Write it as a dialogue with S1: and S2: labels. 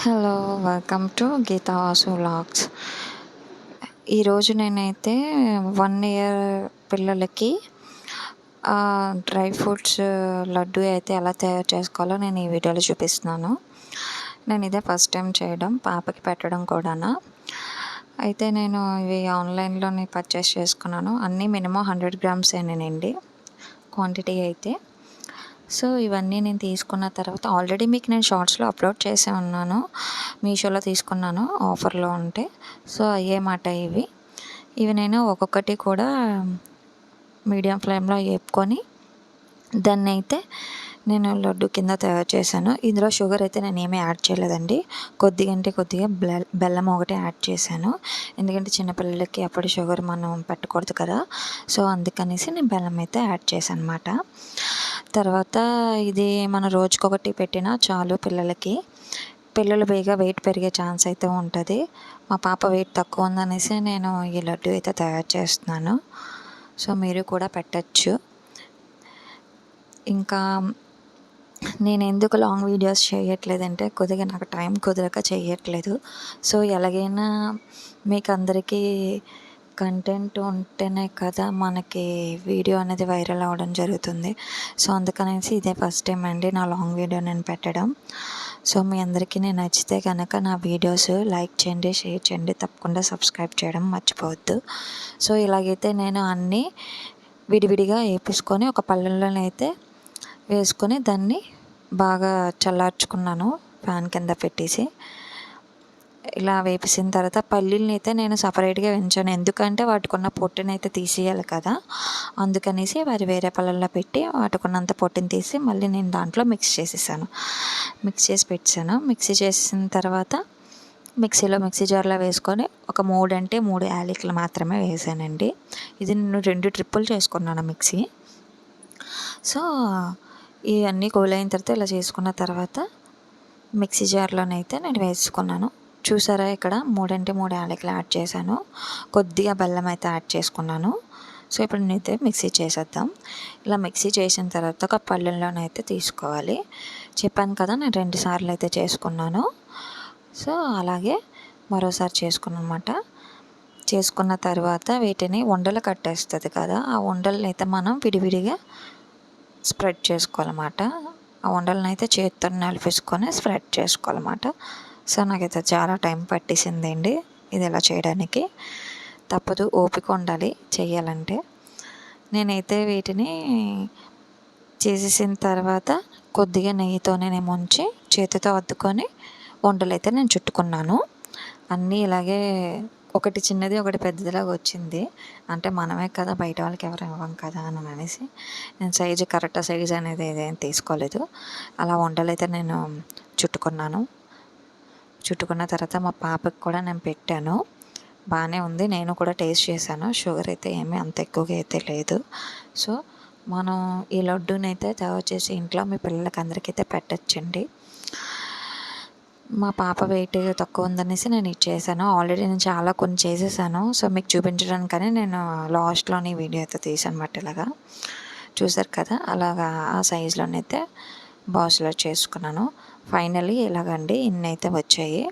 S1: Hello welcome to Geetha Vasu vlogs. ఈరోజు నేనైతే one year పిల్లలకి డ్రై ఫ్రూట్స్ లడ్డు అయితే ఎలా తయారు చేసుకోవాలో నేను ఈ వీడియోలో చూపిస్తున్నాను. నేను ఇదే ఫస్ట్ టైం చేయడం పాపకి పెట్టడం కూడానా. అయితే నేను ఇవి ఆన్లైన్లోనే పర్చేస్ చేసుకున్నాను. అన్నీ మినిమం హండ్రెడ్ గ్రామ్స్ అయినానండి క్వాంటిటీ అయితే. సో ఇవన్నీ నేను తీసుకున్న తర్వాత ఆల్రెడీ మీకు నేను షార్ట్స్లో అప్లోడ్ చేసే ఉన్నాను. మీషోలో తీసుకున్నాను ఆఫర్లో ఉంటే. సో అయ్యే మాట ఇవి. ఇవి నేను ఒక్కొక్కటి కూడా మీడియం ఫ్లేమ్లో వేపుకొని దాన్ని అయితే నేను లడ్డు కింద తయారు చేశాను. ఇందులో షుగర్ అయితే నేను ఏమీ యాడ్ చేయలేదండి. కొద్దిగా అంటే కొద్దిగా బెల్లం ఒకటి యాడ్ చేశాను. ఎందుకంటే చిన్నపిల్లలకి అప్పుడు షుగర్ మనం పెట్టకూడదు కదా. సో అందుకనేసి నేను బెల్లం అయితే యాడ్ చేశాను అనమాట తర్వాత ఇది మన రోజుకొకటి పెట్టినా చాలు పిల్లలకి. పిల్లలు బేగా వెయిట్ పెరిగే ఛాన్స్ అయితే ఉంటుంది. మా పాప వెయిట్ తక్కువ ఉందనేసి నేను ఈ లడ్డు అయితే తయారు చేస్తున్నాను. సో మీరు కూడా పెట్టచ్చు. ఇంకా నేను ఎందుకు లాంగ్ వీడియోస్ చేయట్లేదంటే కొద్దిగా నాకు టైం కుదరక చేయట్లేదు. సో ఎలాగైనా మీకు అందరికీ కంటెంట్ ఉంటేనే కదా మనకి వీడియో అనేది వైరల్ అవ్వడం జరుగుతుంది. సో అందుకనేసి ఇదే ఫస్ట్ టైం అండి నా లాంగ్ వీడియో నేను పెట్టడం. సో మీ అందరికీ నేను నచ్చితే కనుక నా వీడియోస్ లైక్ చేయండి షేర్ చేయండి తప్పకుండా సబ్స్క్రైబ్ చేయడం మర్చిపోవద్దు. సో ఇలాగైతే నేను అన్నీ విడివిడిగా వేపించుకొని ఒక పళ్ళెంలోనైతే వేసుకొని దాన్ని బాగా చల్లార్చుకున్నాను ఫ్యాన్ కింద పెట్టేసి. ఇలా వేపిసిన తర్వాత పల్లీలని అయితే నేను సపరేట్గా వేయించాను. ఎందుకంటే వాటికున్న పొట్టుని అయితే తీసేయాలి కదా. అందుకనేసి వారి వేరే పళ్ళల్లో పెట్టి వాటికున్నంత పొట్టిని పొట్టుని తీసి మళ్ళీ నేను దాంట్లో మిక్స్ చేసేసాను. మిక్స్ చేసి పెట్టాను. మిక్సీ చేసిన తర్వాత మిక్సీలో మిక్సీ జార్లో వేసుకొని ఒక మూడు అంటే మూడు యాలికలు మాత్రమే వేసానండి. ఇది నేను రెండు ట్రిప్పులు చేసుకున్నాను మిక్సీ. సో ఇవన్నీ కూల్ అయిన తర్వాత ఇలా చేసుకున్న తర్వాత మిక్సీ జార్లోనైతే నేను వేసుకున్నాను. చూసారా ఇక్కడ? మూడంటే మూడు యాలకులు యాడ్ చేశాను. కొద్దిగా బెల్లం అయితే యాడ్ చేసుకున్నాను. సో ఇప్పుడు నేనైతే మిక్సీ చేసేద్దాం. ఇలా మిక్సీ చేసిన తర్వాత ఒక పళ్ళెంలోనైతే తీసుకోవాలి. చెప్పాను కదా నేను రెండు సార్లు అయితే చేసుకున్నాను. సో అలాగే మరోసారి చేసుకున్నాను అనమాట చేసుకున్న తర్వాత వీటిని ఉండలు కట్టేస్తుంది కదా ఆ ఉండలని అయితే మనం విడివిడిగా స్ప్రెడ్ చేసుకోవాలన్నమాట. ఆ ఉండలను అయితే చేతితో నలిపేసుకొని స్ప్రెడ్ చేసుకోవాలన్నమాట. సో నాకైతే చాలా టైం పట్టేసిందండి ఇది ఎలా చేయడానికి. తప్పదు ఓపిక ఉండాలి చేయాలంటే నేనైతే వీటిని చేసేసిన తర్వాత కొద్దిగా నెయ్యితోనే నేను ముంచి చేతితో అద్దుకొని వంటలు అయితే నేను చుట్టుకున్నాను. అన్నీ ఇలాగే ఒకటి చిన్నది ఒకటి పెద్దదిలాగా వచ్చింది. అంటే మనమే కదా బయట వాళ్ళకి ఎవరు ఇవ్వం కదా అని అనేసి నేను సైజు కరెక్ట్ సైజు అనేది ఏదేం తీసుకోలేదు. అలా వంటలు అయితే నేను చుట్టుకున్నాను. చుట్టుకున్న తర్వాత మా పాపకి కూడా నేను పెట్టాను. బాగానే ఉంది. నేను కూడా టేస్ట్ చేశాను. షుగర్ అయితే ఏమీ అంత ఎక్కువగా అయితే లేదు. సో మనం ఈ లడ్డూని అయితే తయారు చేసి ఇంట్లో మీ పిల్లలకి అందరికైతే పెట్టచ్చండి. మా పాప వెయిట్ తక్కువ ఉందనేసి నేను ఇచ్చేసాను ఆల్రెడీ నేను చాలా కొన్ని చేసేసాను. సో మీకు చూపించడానికని నేను లాస్ట్లోని వీడియో అయితే తీసాను ఇలాగా. చూసారు కదా? అలాగా ఆ సైజులోనైతే బాసులో చేసుకున్నాను. ఫైనలీ ఇలాగండి ఇన్ని అయితే వచ్చాయి.